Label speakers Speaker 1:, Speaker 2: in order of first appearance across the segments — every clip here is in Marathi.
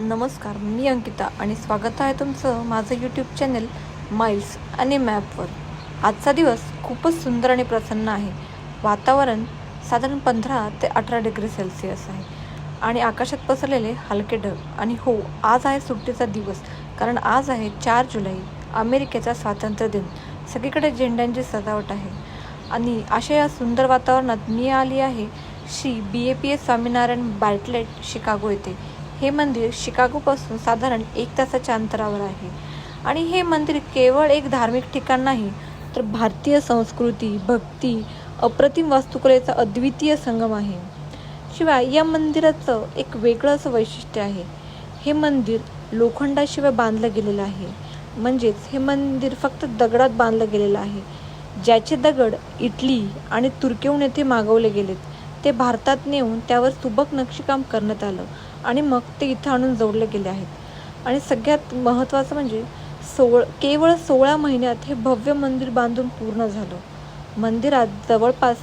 Speaker 1: नमस्कार मी अंकिता आणि स्वागत आहे तुमचं माझं यूट्यूब चॅनल माईल्स आणि मॅपवर आजचा दिवस खूपच सुंदर आणि प्रसन्न आहे. वातावरण साधारण पंधरा ते अठरा डिग्री सेल्सिअस आहे आणि आकाशात पसरलेले हलके ढग. आणि हो आज आहे सुट्टीचा दिवस कारण आज आहे चार जुलै अमेरिकेचा स्वातंत्र्य दिन. सगळीकडे झेंड्यांची सजावट आहे. आणि अशा या सुंदर वातावरणात मी आली आहे Shri B A P S Swaminarayan Bartlett Chicago येथे. हे मंदिर शिकागोपासून साधारण एक तासाच्या अंतरावर आहे. आणि हे मंदिर केवळ एक धार्मिक ठिकाण नाही तर भारतीय संस्कृती भक्ती अप्रतिम वास्तुकलेचा अद्वितीय संगम आहे. शिवाय या मंदिराचं एक वेगळं असं वैशिष्ट्य आहे. हे मंदिर लोखंडाशिवाय बांधलं गेलेलं आहे. म्हणजेच हे मंदिर फक्त दगडात बांधलं गेलेलं आहे. ज्याचे दगड इटली आणि तुर्कीहून येथे मागवले गेलेत ते भारतात नेऊन त्यावर सुबक नक्षीकाम करण्यात आलं. आणि मग ते इथं आणून जोडले गेले आहेत. आणि सगळ्यात महत्त्वाचं म्हणजे सोळ केवळ सोळा महिन्यात हे भव्य मंदिर बांधून पूर्ण झालं. मंदिरात जवळपास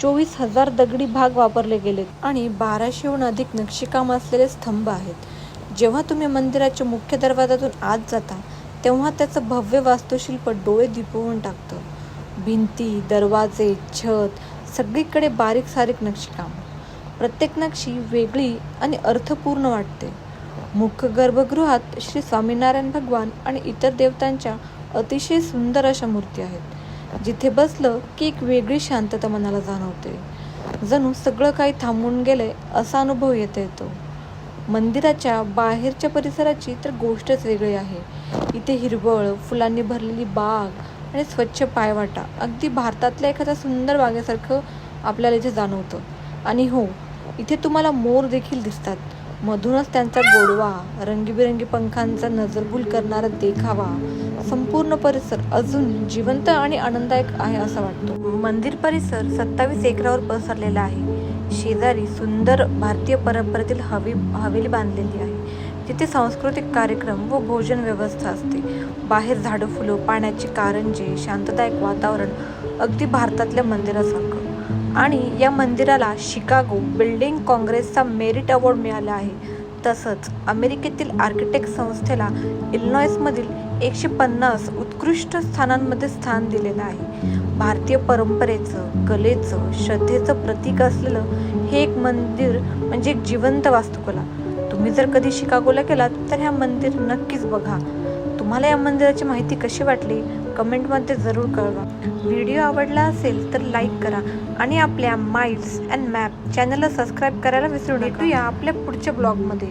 Speaker 1: चोवीस हजार दगडी भाग वापरले गेलेत आणि बाराशेहून अधिक नक्षीकाम असलेले स्तंभ आहेत. जेव्हा तुम्ही मंदिराच्या मुख्य दरवाजातून आत जाता तेव्हा त्याचं भव्य वास्तुशिल्प डोळे दिपवून टाकतं. भिंती दरवाजे छत सगळीकडे बारीक सारीक नक्षीकाम. प्रत्येक नक्षी वेगळी आणि अर्थपूर्ण वाटते. मुख्य गर्भगृहात श्री स्वामीनारायण भगवान आणि इतर देवतांच्या अतिशय सुंदर अशा मूर्ती आहेत. जिथे बसलं की एक वेगळी शांतता मनाला जाणवते. जणू सगळं काही थांबून गेले असा अनुभव येता येतो. मंदिराच्या बाहेरच्या परिसराची तर गोष्टच वेगळी आहे. इथे हिरवळ फुलांनी भरलेली बाग आणि स्वच्छ पायवाटा अगदी भारतातल्या एखाद्या सुंदर बागेसारखं आपल्याला इथे जाणवतं. आणि हो इथे तुम्हाला मोर देखील दिसतात. मधूनच त्यांचा गोडवा रंगीबिरंगी पंखांचा नजरबूल करणारा देखावा संपूर्ण परिसर अजून जिवंत आणि आनंददायक आहे असा वाटतो. मंदिर परिसर सत्तावीस एकरावर पसरलेला आहे. शेजारी सुंदर भारतीय परंपरेतील हवी हवेली बांधलेली आहे. तिथे सांस्कृतिक कार्यक्रम व भोजन व्यवस्था असते. बाहेर झाडं फुलं पाण्याची कारंजे शांतदायक वातावरण अगदी भारतातल्या मंदिरासारखं. आणि या मंदिराला शिकागो बिल्डिंग काँग्रेसचा मेरिट अवॉर्ड मिळाला आहे. तसंच अमेरिकेतील आर्किटेक्ट संस्थेला इलिनॉयसमधील एकशे पन्नास उत्कृष्ट स्थानांमध्ये स्थान दिलेलं आहे. भारतीय परंपरेचं कलेचं श्रद्धेचं प्रतीक असलेलं हे एक मंदिर म्हणजे एक जिवंत वास्तुकला. तुम्ही जर कधी शिकागोला गेलात तर ह्या मंदिर नक्कीच बघा. तुम्हाला या मंदिराची माहिती कशी वाटली? कमेंटमध्ये जरूर कळवा. व्हिडिओ आवडला असेल तर लाईक करा आणि आपल्या माइल्स अँड मॅप चॅनलला सबस्क्राईब करायला विसरू नका. या आपल्या पुढच्या ब्लॉगमध्ये.